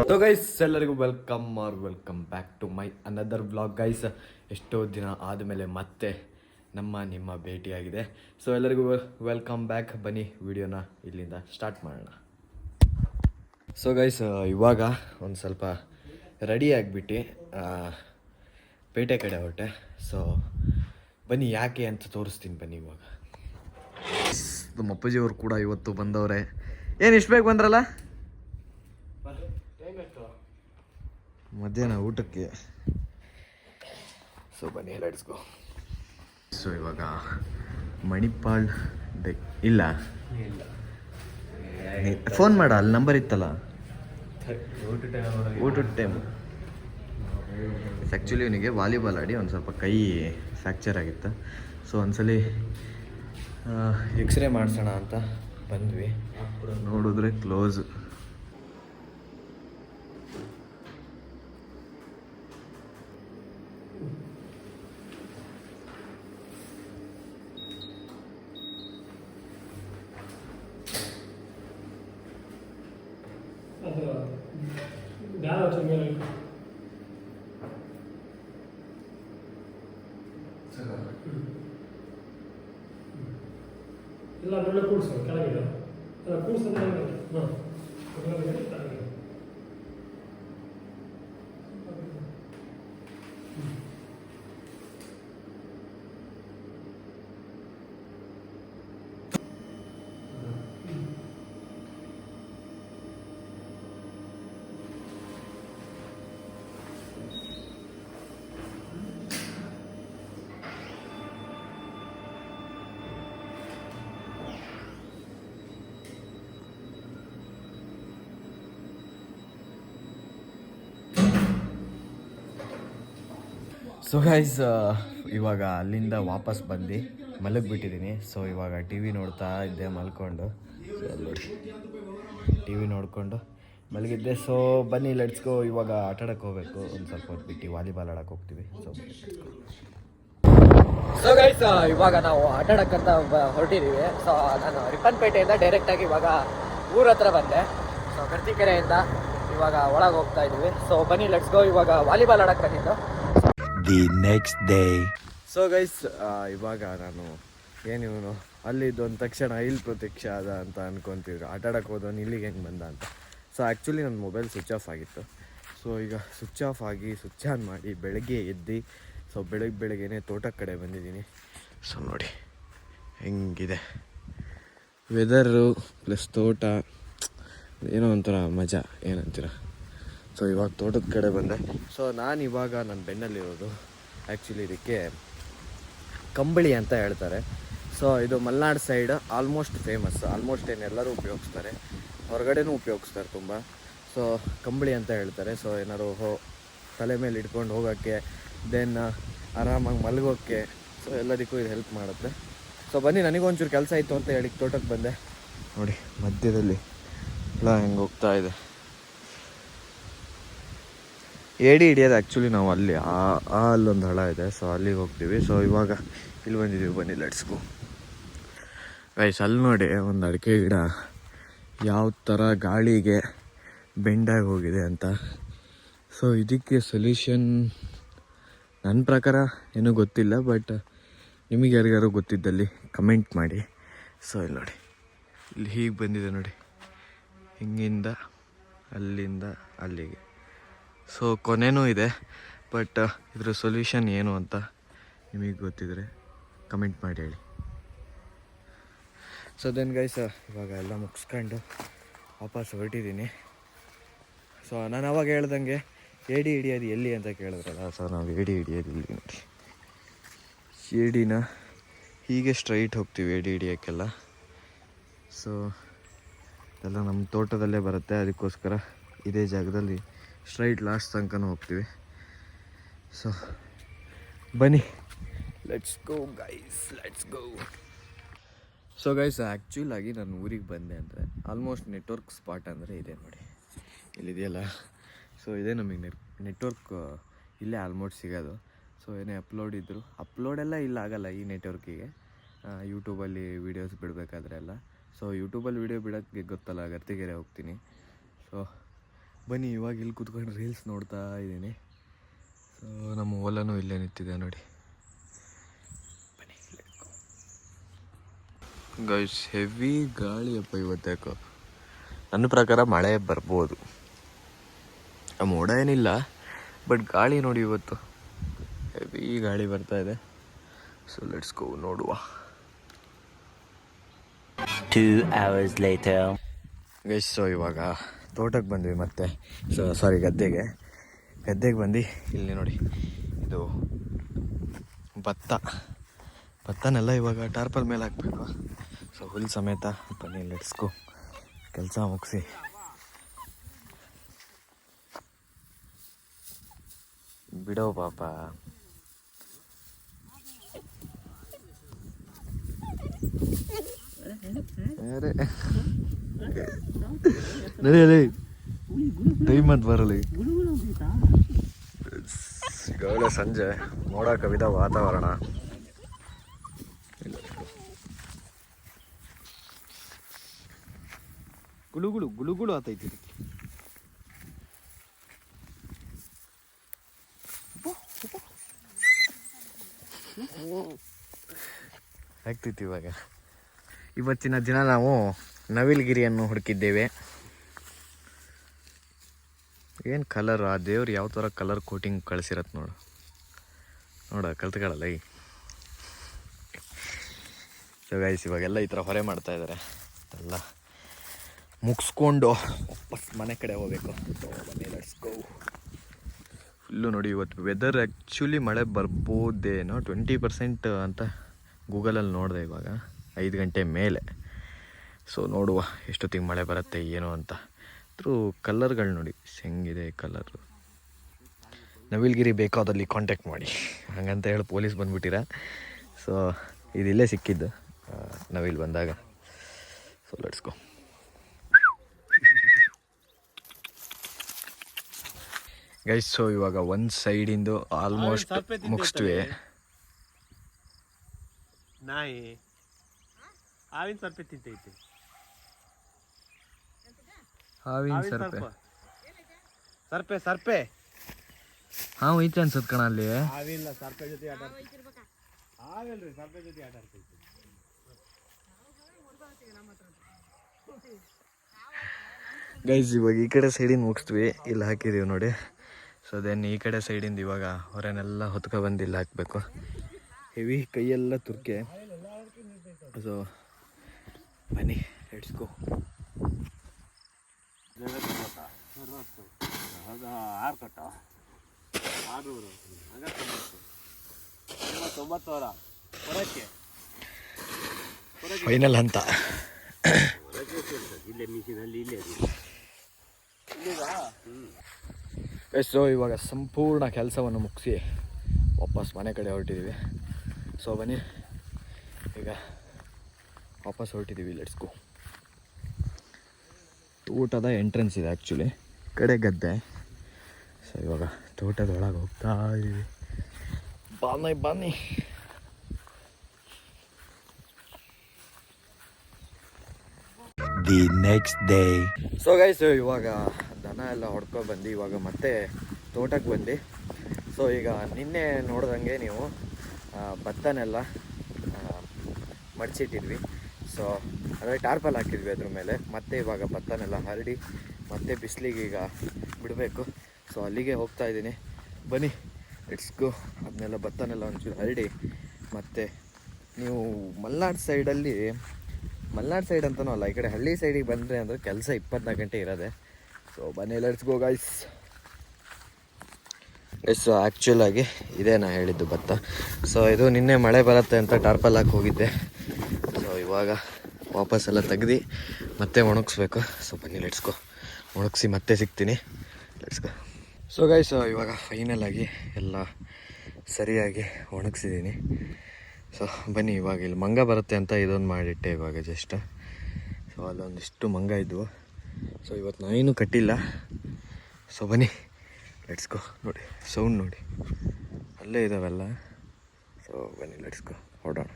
So guys ಎಲ್ಲರಿಗೂ welcome are welcome back to my another blog guys ಎಷ್ಟೋ ದಿನ ಆದಮೇಲೆ ಮತ್ತೆ ನಮ್ಮ ನಿಮ್ಮ ಭೇಟಿಯಾಗಿದೆ. ಸೊ ಎಲ್ಲರಿಗೂ ವೆಲ್ಕಮ್ ಬ್ಯಾಕ್ ಬನ್ನಿ ವಿಡಿಯೋನ ಇಲ್ಲಿಂದ ಸ್ಟಾರ್ಟ್ ಮಾಡೋಣ. ಸೊ ಗೈಸ್ ಇವಾಗ ಒಂದು ಸ್ವಲ್ಪ ರೆಡಿ ಆಗಿಬಿಟ್ಟು ಪೇಟೆ ಕಡೆ ಹೊರಟೆ. ಸೊ ಬನ್ನಿ, ಯಾಕೆ ಅಂತ ತೋರಿಸ್ತೀನಿ ಬನ್ನಿ ಇವಾಗ. ನಮ್ಮ ಅಪ್ಪಾಜಿಯವರು ಕೂಡ ಇವತ್ತು ಬಂದವರೇ. ಏನು, ಇಷ್ಟು ಬೇಗ ಬಂದ್ರಲ್ಲ? ಮಧ್ಯಾಹ್ನ ಊಟಕ್ಕೆ. ಸೊ ಬನ್ನಿ ಲೆಟ್ಸ್ ಗೋ ಸೊ ಇವಾಗ ಮಣಿಪಾಲ್ ಡೈ. ಇಲ್ಲ. ಫೋನ್ ಮಾಡ ಅಲ್ಲಿ ನಂಬರ್ ಇತ್ತಲ್ಲ? ಊಟದ ಟೈಮ್ ಆ್ಯಕ್ಚುಲಿ ಇವನಿಗೆ ವಾಲಿಬಾಲ್ ಆಡಿ ಒಂದು ಸ್ವಲ್ಪ ಕೈ ಫ್ರ್ಯಾಕ್ಚರ್ ಆಗಿತ್ತು. ಸೊ ಒಂದ್ಸಲಿ ಎಕ್ಸ್ರೇ ಮಾಡಿಸೋಣ ಅಂತ ಬಂದ್ವಿ. ನೋಡಿದ್ರೆ ಕ್ಲೋಸ್ ಅದರ ಧ್ಯಾನ ಹಚ್ಚೋ ಮೇಲೆ ಇಲ್ಲ ಅದರೊಳ್ಳೆ ಕೂಡ್ಸು ಕೆಳಗಿಡ ಅಲ್ಲ ಕೂಡ್ಸಂದ್ರೆ ಸೊ ಗೈಸ್ ಇವಾಗ ಅಲ್ಲಿಂದ ವಾಪಸ್ ಬಂದು ಮಲಗಿಬಿಟ್ಟಿದ್ದೀನಿ. ಸೊ ಇವಾಗ ಟಿ ವಿ ನೋಡ್ತಾ ಇದ್ದೆ ಮಲ್ಕೊಂಡು. ನೋಡಿ ಟಿ ವಿ ನೋಡಿಕೊಂಡು ಮಲಗಿದ್ದೆ. ಸೊ ಬನ್ನಿ ಲಡ್ಸ್ಕೋ ಇವಾಗ ಆಟ ಆಡಕ್ಕೆ ಹೋಗ್ಬೇಕು. ಒಂದು ಸ್ವಲ್ಪ ಹೊತ್ತು ಬಿಟ್ಟು ವಾಲಿಬಾಲ್ ಆಡಕ್ಕೆ ಹೋಗ್ತೀವಿ. ಸೊ ಸೊ ಗೈಸ್ ಇವಾಗ ನಾವು ಆಟ ಆಡಕ್ಕಂತ ಹೊರಟಿದ್ದೀವಿ ಸೊ ನಾನು ರಿಪ್ಪನ್ಪೇಟೆಯಿಂದ ಡೈರೆಕ್ಟಾಗಿ ಇವಾಗ ಊರ ಹತ್ರ ಬಂದೆ. ಸೊ ಕರ್ತಿಕೆರೆಯಿಂದ ಇವಾಗ ಒಳಗೆ ಹೋಗ್ತಾ ಇದ್ದೀವಿ. ಸೊ ಬನ್ನಿ ಲೆಟ್ಸ್ ಗೋ ಇವಾಗ ವಾಲಿಬಾಲ್ ಆಡಕ್ಕೆ ಬಂದಿದ್ದು. The next day so guys ಇವಾಗ ನಾನು ಏನು ಇವನು? ಅಲ್ಲಿದ್ದು ಒಂದು ತಕ್ಷಣ ಇಲ್ಲಿ ಪ್ರತ್ಯಕ್ಷ ಅದ ಅಂತ ಅನ್ಕೊತಿದ್ರು. ಆಟಾಡಕ್ಕೆ ಹೋದವನು ಇಲ್ಲಿಗೆ ಹೆಂಗೆ ಬಂದ ಅಂತ. ಸೊ ಆ್ಯಕ್ಚುಲಿ ನನ್ನ ಮೊಬೈಲ್ ಸ್ವಿಚ್ ಆಫ್ ಆಗಿತ್ತು. ಸೊ ಈಗ ಸ್ವಿಚ್ ಆಫ್ ಆಗಿ ಸ್ವಿಚ್ ಆನ್ ಮಾಡಿ ಬೆಳಗ್ಗೆ ಎದ್ದು ಸೊ ಬೆಳಗ್ಗೆ ಬೆಳಗ್ಗೆನೆ ತೋಟದ ಕಡೆ ಬಂದಿದ್ದೀನಿ. ಸೊ ನೋಡಿ, ಹೆಂಗಿದೆ? ವೆದರು ಪ್ಲಸ್ ತೋಟ, ಏನೋ ಒಂಥರ ಮಜಾ, ಏನಂತೀರ? ಸೊ ಇವಾಗ ತೋಟದ ಕಡೆ ಬಂದೆ. ಸೊ ನಾನು ಇವಾಗ ನನ್ನ ಬೆನ್ನಲ್ಲಿರೋದು ಆ್ಯಕ್ಚುಲಿ ಇದಕ್ಕೆ ಕಂಬಳಿ ಅಂತ ಹೇಳ್ತಾರೆ. ಸೊ ಇದು Malenadu side almost famous almost ಏನು ಎಲ್ಲರೂ ಉಪಯೋಗಿಸ್ತಾರೆ. ಹೊರಗಡೆನೂ ಉಪಯೋಗಿಸ್ತಾರೆ ತುಂಬ. ಸೊ ಕಂಬಳಿ ಅಂತ ಹೇಳ್ತಾರೆ. ಸೊ ಏನಾದ್ರು ಹೋ, ತಲೆ ಮೇಲೆ ಇಟ್ಕೊಂಡು ಹೋಗೋಕ್ಕೆ ದೆನ್ ಆರಾಮಾಗಿ ಮಲಗೋಕ್ಕೆ ಸೊ ಎಲ್ಲದಕ್ಕೂ ಇದು ಹೆಲ್ಪ್ ಮಾಡುತ್ತೆ. ಸೊ ಬನ್ನಿ, ನನಗೊಂಚೂರು ಕೆಲಸ ಇತ್ತು ಅಂತ ಹೇಳಿ ತೋಟಕ್ಕೆ ಬಂದೆ. ನೋಡಿ, ಮಧ್ಯದಲ್ಲಿ ಎಲ್ಲ ಹೆಂಗೆ ಹೋಗ್ತಾ ಇದೆ. ಏಡಿ ಹಿಡಿಯೋದು ಆ್ಯಕ್ಚುಲಿ ನಾವು ಅಲ್ಲಿ ಆ ಅಲ್ಲೊಂದು ಹಳ ಇದೆ ಸೊ ಅಲ್ಲಿಗೆ ಹೋಗ್ತೀವಿ. ಸೊ ಇವಾಗ ಇಲ್ಲಿ ಬಂದಿದ್ದೀವಿ ಬನ್ನಿ ಲೆಟ್ಸ್ಗು ಗೈಸ್ ಅಲ್ಲಿ ನೋಡಿ ಒಂದು ಅಡಿಕೆ ಗಿಡ ಯಾವ ಥರ ಗಾಳಿಗೆ ಬೆಂಡಾಗಿ ಹೋಗಿದೆ ಅಂತ. ಸೊ ಇದಕ್ಕೆ ಸೊಲ್ಯೂಷನ್ ನನ್ನ ಪ್ರಕಾರ ಏನೂ ಗೊತ್ತಿಲ್ಲ ಬಟ್ ನಿಮಗೆ ಯಾರಿಗಾರು ಗೊತ್ತಿದ್ದಲ್ಲಿ ಕಮೆಂಟ್ ಮಾಡಿ. ಸೊ ಇಲ್ಲಿ ನೋಡಿ, ಇಲ್ಲಿ ಹೀಗೆ ಬಂದಿದೆ ನೋಡಿ. ಹಿಂಗಿಂದ ಅಲ್ಲಿಂದ ಅಲ್ಲಿಗೆ. ಸೊ ಕೊನೆನೂ ಇದೆ ಬಟ್ ಇದ್ರ ಸೊಲ್ಯೂಷನ್ ಏನು ಅಂತ ನಿಮಗೆ ಗೊತ್ತಿದ್ರೆ ಕಮೆಂಟ್ ಮಾಡಿ ಹೇಳಿ. ಸೊ ದೆನ್ ಗೈಸ್ ಇವಾಗ ಎಲ್ಲ ಮುಗಿಸ್ಕೊಂಡು ವಾಪಸ್ ಹೊರಟಿದ್ದೀನಿ. ಸೊ ನಾನು ಅವಾಗ ಹೇಳ್ದಂಗೆ ಏಡಿ ಹಿಡಿಯೋದು ಎಲ್ಲಿ ಅಂತ ಕೇಳಿದ್ರಲ್ಲ ಸೊ ನಾವು ಏಡಿ ಹಿಡಿಯೋದು ಇಲ್ಲಿ ನೋಡಿ ಏಡಿನ ಹೀಗೆ ಸ್ಟ್ರೈಟ್ ಹೋಗ್ತೀವಿ ಏಡಿ ಹಿಡಿಯೋಕ್ಕೆಲ್ಲ. ಸೊ ಎಲ್ಲ ನಮ್ಮ ತೋಟದಲ್ಲೇ ಬರುತ್ತೆ, ಅದಕ್ಕೋಸ್ಕರ ಇದೇ ಜಾಗದಲ್ಲಿ ಸ್ಟ್ರೈಟ್ ಲಾಸ್ಟ್ ತನಕನೂ ಹೋಗ್ತೀವಿ. ಸೊ ಬನ್ನಿ. Let's go guys let's go so guys ಆ್ಯಕ್ಚುಲಾಗಿ ನಾನು ಊರಿಗೆ ಬಂದೆ ಅಂದರೆ ಆಲ್ಮೋಸ್ಟ್ ನೆಟ್ವರ್ಕ್ ಸ್ಪಾಟ್ ಅಂದರೆ ಇದೆ ನೋಡಿ. ಇಲ್ಲಿದೆಯಲ್ಲ? ಸೊ ಇದೇ ನಮಗೆ ನೆಟ್ ನೆಟ್ವರ್ಕ್ ಇಲ್ಲೇ ಆಲ್ಮೋಸ್ಟ್ ಸಿಗೋದು. ಸೊ ಏನೇ ಅಪ್ಲೋಡ್ ಇದ್ದರು ಅಪ್ಲೋಡೆಲ್ಲ ಇಲ್ಲ, ಆಗಲ್ಲ ಈ ನೆಟ್ವರ್ಕಿಗೆ ಯೂಟ್ಯೂಬಲ್ಲಿ ವೀಡಿಯೋಸ್ ಬಿಡಬೇಕಾದ್ರೆ ಎಲ್ಲ. ಸೊ ಯೂಟ್ಯೂಬಲ್ಲಿ ವೀಡಿಯೋ ಬಿಡೋಕ್ಕೆ ಗೊತ್ತಲ್ಲ ಗರ್ತಿಗೆರೆ ಹೋಗ್ತೀನಿ. ಸೊ ಬನ್ನಿ ಇವಾಗ ಇಲ್ಲಿ ಕೂತ್ಕೊಂಡು ರೀಲ್ಸ್ ನೋಡ್ತಾ ಇದ್ದೀನಿ. ಸೊ ನಮ್ಮ ಓಲನೂ ಇಲ್ಲೇ ನಿಂತಿದೆ ನೋಡಿ. ಬನ್ನಿ ಗೈಸ್ ಹೆವಿ ಗಾಳಿಯಪ್ಪ ಇವತ್ತಾಕೋ ನನ್ನ ಪ್ರಕಾರ ಮಳೆ ಬರ್ಬೋದು. ಆ ಮೋಡ ಏನಿಲ್ಲ ಬಟ್ ಗಾಳಿ ನೋಡಿ ಇವತ್ತು. ಹೆವಿ ಗಾಳಿ ಬರ್ತಾ ಇದೆ. ಸೊ ಲೆಟ್ಸ್ ಗೋ ನೋಡುವ. Two hours later. Guys so ಇವಾಗ ತೋಟಕ್ಕೆ ಬಂದ್ವಿ ಮತ್ತೆ. ಸೊ ಸಾರಿ ಗದ್ದೆಗೆ. ಗದ್ದೆಗೆ ಬಂದು ಇಲ್ಲಿ ನೋಡಿ, ಇದು ಭತ್ತ. ಭತ್ತನೆಲ್ಲ ಇವಾಗ ಟಾರ್ಪಲ್ ಮೇಲೆ ಹಾಕಬೇಕು. ಸೊ ಹುಲ್ ಸಮೇತ ಬನ್ನಿ ಲೆಟ್ಸ್ಕೊ ಕೆಲಸ ಮುಗಿಸಿ. ಬಿಡೋ ಪಾಪ. ನಡೆಯಲಿ ಟೈಮ್ ಅಂತ ಬರಲಿ. ಈಗ ಒಳ್ಳೆ ಸಂಜೆ ಮೋಡ ಕವಿದ ವಾತಾವರಣ. ಗುಳುಗುಳು ಗುಳುಗುಳು ಆತೈತಿ ಇದಕ್ಕೆ. ಆಗ್ತೈತಿ ಇವಾಗ. ಇವತ್ತಿನ ದಿನ ನಾವು ನವಿಲ್ಗಿರಿಯನ್ನು ಹುಡುಕಿದ್ದೇವೆ. ಏನು ಕಲರ್ ಆ ದೇವ್ರು ಯಾವ ಥರ ಕಲರ್ ಕೋಟಿಂಗ್ ಕಳಿಸಿರತ್ತೆ ನೋಡು. ನೋಡ ಕಲ್ತ್ಕೊಳ್ಳಲ್ಲ ಈ. ಸೊ ಗೈಸ್ ಇವಾಗೆಲ್ಲ ಈ ಥರ ಹೊರೆ ಮಾಡ್ತಾ ಇದ್ದಾರೆ ಎಲ್ಲ ಮುಗಿಸ್ಕೊಂಡು ವಾಪಸ್ ಮನೆ ಕಡೆ ಹೋಗಬೇಕು. ಫುಲ್ಲು ನೋಡಿ, ಇವತ್ತು ವೆದರ್ ಆ್ಯಕ್ಚುಲಿ ಮಳೆ ಬರ್ಬೋದೇನೋ ಟ್ವೆಂಟಿ ಪರ್ಸೆಂಟ್ ಅಂತ ಗೂಗಲಲ್ಲಿ ನೋಡಿದೆ ಇವಾಗ. ಐದು ಗಂಟೆ ಮೇಲೆ. ಸೊ ನೋಡುವ ಎಷ್ಟೊತ್ತಿಗೆ ಮಳೆ ಬರುತ್ತೆ ಏನು ಅಂತ. ಥ್ರೂ ಕಲ್ಲರ್ಗಳು ನೋಡಿ ಹೆಂಗಿದೆ ಕಲ್ಲರು. ನವಿಲ್ಗಿರಿ ಬೇಕಾದಲ್ಲಿ ಕಾಂಟ್ಯಾಕ್ಟ್ ಮಾಡಿ. ಹಂಗಂತ ಹೇಳಿ ಪೊಲೀಸ್ ಬಂದುಬಿಟ್ಟಿರ? ಸೊ ಇದಿಲ್ಲೇ ಸಿಕ್ಕಿದ್ದು ನವಿಲ್ ಬಂದಾಗ. ಸೊ ಲಡ್ಸ್ಕೊ ಗೈಸ್ ಸೊ ಇವಾಗ ಒಂದು ಸೈಡಿಂದು ಆಲ್ಮೋಸ್ಟ್ ಮುಗಿಸ್ತೀವಿ ನಾಯಿ. ಹಾವಿನ ಸರ್ಪೆ ತಿಂತೈತೆ. ಹಾವಿನ ಹಾವಿನ ಸರ್ಪೆ. ಸರ್ಪ. ಸರ್ಪೆ ಸರ್ಪೆ. ಹಾವು ಐತೆ ಅನ್ಸತ್ ಕಣ ಅಲ್ಲಿ. ಹಾವಿಲ್ಲ ಸರ್ಪೆ ಜೊತೆ ಆಟ ಆಡ್ತೈತಿ. ಹಾವಿಲ್ರಿ ಸರ್ಪೆ ಜೊತೆ ಆಟ ಆಡ್ತೈತಿ. ಗೈಸ್ ಇವಾಗ ಈ ಕಡೆ ಸೈಡಿಂದ ಮುಗಿಸ್ತೀವಿ ಇಲ್ಲಿ ಹಾಕಿದೀವಿ ನೋಡಿ. ಸೊ ದೆನ್ ಈ ಕಡೆ ಸೈಡಿಂದ ಇವಾಗ ಹೊರನೆಲ್ಲ ಹೊತ್ಕೊ ಬಂದು ಇಲ್ಲಿ ಹಾಕಬೇಕು. ಹೆವಿ ಕೈಯೆಲ್ಲ ತುರ್ಕೆ. ಸೊ ಬನ್ನಿ ಲೆಟ್ಸ್ಕೋ ಆರು ಕಟ್ಟ ಆರುನೂರು ತೊಂಬತ್ತು ತೊಂಬತ್ತು ಸಾವಿರ ಹೊರಕ್ಕೆ ಫೈನಲ್ ಅಂತ ಇಲ್ಲೇ ಮಿಷಿನಲ್ಲಿ ಇಲ್ಲೇ ಸೊ ಇವಾಗ ಸಂಪೂರ್ಣ ಕೆಲಸವನ್ನು ಮುಗಿಸಿ ವಾಪಸ್ ಮನೆ ಕಡೆ ಹೊರಟಿದ್ದೀವಿ ಸೊ ಬನ್ನಿ, ಈಗ ವಾಪಸ್ ಹೊರಟಿದ್ದೀವಿ ಲೆಟ್ಸ್ಕೋ ತೋಟದ ಎಂಟ್ರೆನ್ಸ್ ಇದೆ ಆ್ಯಕ್ಚುಲಿ ಕಡೆ ಗದ್ದೆ. ಸೊ ಇವಾಗ ತೋಟದೊಳಗೆ ಹೋಗ್ತಾ ಇದ್ದೀವಿ. ಬಾನಿ ಬಾನಿ the next day so guys ಇವಾಗ ದನ ಎಲ್ಲ ಹೊಡ್ಕೊಂಡು ಬಂದು ಇವಾಗ ಮತ್ತೆ ತೋಟಕ್ಕೆ ಬಂದು ಸೊ ಈಗ ನಿನ್ನೆ ನೋಡ್ದಂಗೆ ನೀವು ಭತ್ತನೆಲ್ಲ ಮಡಿಸಿಟ್ಟಿದ್ವಿ ಮಡ್ಚಿಟ್ಟಿದ್ವಿ. ಸೊ ಅದೇ ಟಾರ್ಪಲ್ ಹಾಕಿದ್ವಿ ಅದ್ರ ಮೇಲೆ. ಮತ್ತೆ ಇವಾಗ ಭತ್ತನೆಲ್ಲ ಹರಡಿ ಮತ್ತೆ ಬಿಸಿಲಿಗೆ ಈಗ ಬಿಡಬೇಕು. ಸೊ ಅಲ್ಲಿಗೆ ಹೋಗ್ತಾ ಇದ್ದೀನಿ. ಬನ್ನಿ ಇಟ್ಸ್ ಗೋ ಅದನ್ನೆಲ್ಲ ಭತ್ತನೆಲ್ಲ ಒಂಚೂರು ಹರಡಿ ಮತ್ತು ನೀವು ಮಲ್ನಾಡು ಸೈಡಲ್ಲಿ, ಮಲ್ನಾಡು ಸೈಡ್ ಅಂತಲೂ ಅಲ್ಲ, ಈ ಕಡೆ ಹಳ್ಳಿ ಸೈಡಿಗೆ ಬಂದರೆ ಅಂದರೆ ಕೆಲಸ ಇಪ್ಪತ್ನಾಲ್ಕು ಗಂಟೆ ಇರೋದೆ. ಸೊ ಬನ್ನಿ ಲೆಟ್ಸ್ ಗೋ ಗಾಯ್ಸ್ ಎಸ್ ಆ್ಯಕ್ಚುಲಾಗಿ ಇದೆ ನಾ ಹೇಳಿದ್ದು ಭತ್ತ. ಸೊ ಇದು ನಿನ್ನೆ ಮಳೆ ಬರುತ್ತೆ ಅಂತ ಟಾರ್ಪಲ್ ಹಾಕಿ ಹೋಗಿದ್ದೆ. ಸೊ ಇವಾಗ ವಾಪಸ್ ಎಲ್ಲ ತೆಗ್ದು ಮತ್ತೆ ಒಣಗಿಸ್ಬೇಕು. ಸೊ ಬನ್ನಿ ಲೆಟ್ಸ್ಕೋ ಒಣಗಿಸಿ ಮತ್ತೆ ಸಿಗ್ತೀನಿ. ಲೆಟ್ಸ್ಕೋ ಸೊ ಗೈಸ್ ಇವಾಗ ಫೈನಲ್ ಆಗಿ ಎಲ್ಲ ಸರಿಯಾಗಿ ಒಣಗಿಸಿದ್ದೀನಿ. ಸೊ ಬನ್ನಿ, ಇವಾಗ ಇಲ್ಲಿ ಮಂಗ ಬರುತ್ತೆ ಅಂತ ಇದೊಂದು ಮಾಡಿಟ್ಟೆ ಇವಾಗ ಜಸ್ಟ್ ಸೊ ಅಲ್ಲೊಂದಿಷ್ಟು ಮಂಗ ಇದ್ವು. ಸೊ ಇವತ್ತು ನಾನೇನು ಕಟ್ಟಿಲ್ಲ. ಸೊ ಬನ್ನಿ ಲೆಟ್ಸ್ಕೋ ನೋಡಿ ಸೌಂಡ್ ನೋಡಿ. ಅಲ್ಲೇ ಇದಾವೆಲ್ಲ. ಸೊ ಬನ್ನಿ ಲೆಟ್ಸ್ಕೋ ಹೊಡೋಣ